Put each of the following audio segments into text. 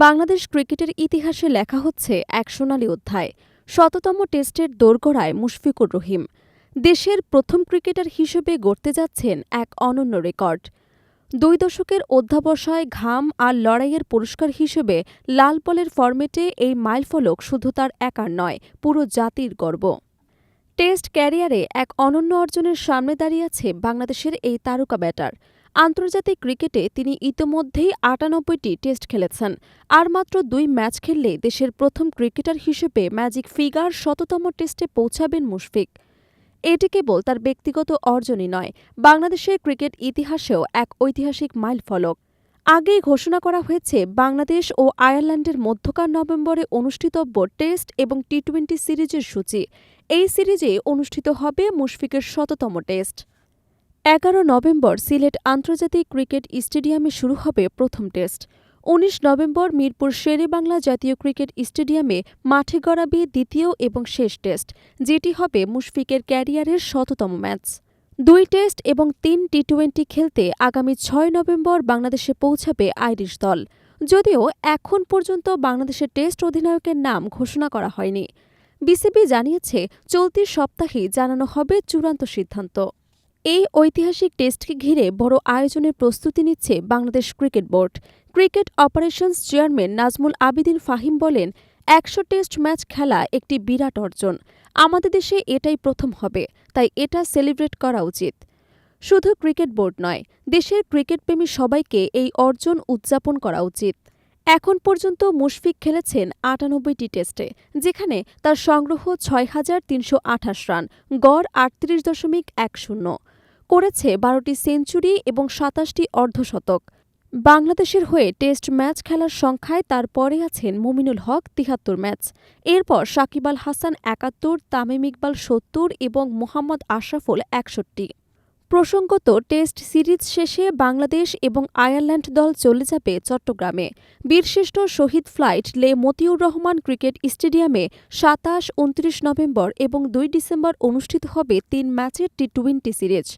বাংলাদেশ ক্রিকেটের ইতিহাসে লেখা হচ্ছে এক সোনালি অধ্যায়। শততম টেস্টের দোরগোড়ায় মুশফিকুর রহিম। দেশের প্রথম ক্রিকেটার হিসেবে গড়তে যাচ্ছেন এক অনন্য রেকর্ড। দুই দশকের অধ্যাবসায় ঘাম আর লড়াইয়ের পুরস্কার হিসেবে লাল বলের ফরম্যাটে এই মাইলফলক শুধু তার একার নয়, পুরো জাতির গর্ব। টেস্ট ক্যারিয়ারে এক অনন্য অর্জনের সামনে দাঁড়িয়ে আছে বাংলাদেশের এই তারকা ব্যাটার। আন্তর্জাতিক ক্রিকেটে তিনি ইতোমধ্যেই আটানব্বইটি টেস্ট খেলেছেন আর মাত্র দুই ম্যাচ খেললে দেশের প্রথম ক্রিকেটার হিসেবে ম্যাজিক ফিগার শততম টেস্টে পৌঁছাবেন মুশফিক। এটি কেবল তার ব্যক্তিগত অর্জনই নয়, বাংলাদেশের ক্রিকেট ইতিহাসেও এক ঐতিহাসিক মাইলফলক আগেই ঘোষণা করা হয়েছে, বাংলাদেশ ও আয়ারল্যান্ডের মধ্যকার নভেম্বরে অনুষ্ঠিতব্য টেস্ট এবং টি টোয়েন্টি সিরিজের সূচি। এই সিরিজে অনুষ্ঠিত হবে মুশফিকের শততম টেস্ট। এগারো নভেম্বর সিলেট আন্তর্জাতিক ক্রিকেট স্টেডিয়ামে শুরু হবে প্রথম টেস্ট। উনিশ নভেম্বর মিরপুর শেরেবাংলা জাতীয় ক্রিকেট স্টেডিয়ামে মাঠে গড়াবে দ্বিতীয় এবং শেষ টেস্ট, যেটি হবে মুশফিকের ক্যারিয়ারের শততম ম্যাচ। দুই টেস্ট এবং তিন টি টোয়েন্টি খেলতে আগামী ছয় নভেম্বর বাংলাদেশে পৌঁছাবে আইরিশ দল। যদিও এখন পর্যন্ত বাংলাদেশের টেস্ট অধিনায়কের নাম ঘোষণা করা হয়নি। বিসিবি জানিয়েছে, চলতি সপ্তাহেই জানানো হবে চূড়ান্ত সিদ্ধান্ত। এই ঐতিহাসিক টেস্টকে ঘিরে বড় আয়োজনের প্রস্তুতি নিচ্ছে Bangladesh cricket board. Cricket operations chairman Nazmul Abidin Fahim বলেন, একশো টেস্ট ম্যাচ খেলা একটি বিরাট অর্জন। আমাদের দেশে এটাই প্রথম হবে, তাই এটা সেলিব্রেট করা উচিত। শুধু ক্রিকেট বোর্ড নয়, দেশের ক্রিকেটপ্রেমী সবাইকে এই অর্জন উদযাপন করা উচিত। এখন পর্যন্ত মুশফিক খেলেছেন আটানব্বইটি টেস্টে, যেখানে তার সংগ্রহ ছয় হাজার তিনশো আঠাশ রান, গড় আটত্রিশ দশমিক এক শূন্য। করেছে বারোটি সেঞ্চুরি এবং সাতাশটি অর্ধশতক। বাংলাদেশের হয়ে টেস্ট ম্যাচ খেলার সংখ্যায় তার পরে আছেন মুমিনুল হক তিহাত্তর ম্যাচ। এরপর সাকিব আল হাসান একাত্তর, তামিম ইকবাল সত্তর এবং মোহাম্মদ আশরাফুল একষট্টি। প্রসঙ্গত টেস্ট সিরিজ শেষে বাংলাদেশ এবং আয়ারল্যান্ড দল চলে যাবে চট্টগ্রামে। বীরশ্রেষ্ঠ শহীদ ফ্লাইট লে মতিউর রহমান ক্রিকেট স্টেডিয়ামে সাতাশ, উনত্রিশ নভেম্বর এবং দুই ডিসেম্বর অনুষ্ঠিত হবে তিন ম্যাচের টি টোয়েন্টি সিরিজ।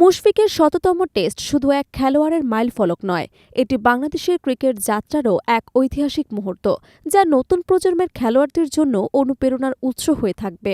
মুশফিকের শততম টেস্ট শুধু এক খেলোয়াড়ের মাইল ফলক নয়, এটি বাংলাদেশের ক্রিকেট যাত্রারও এক ঐতিহাসিক মুহূর্ত, যা নতুন প্রজন্মের খেলোয়াড়দের জন্য অনুপ্রেরণার উৎস হয়ে থাকবে।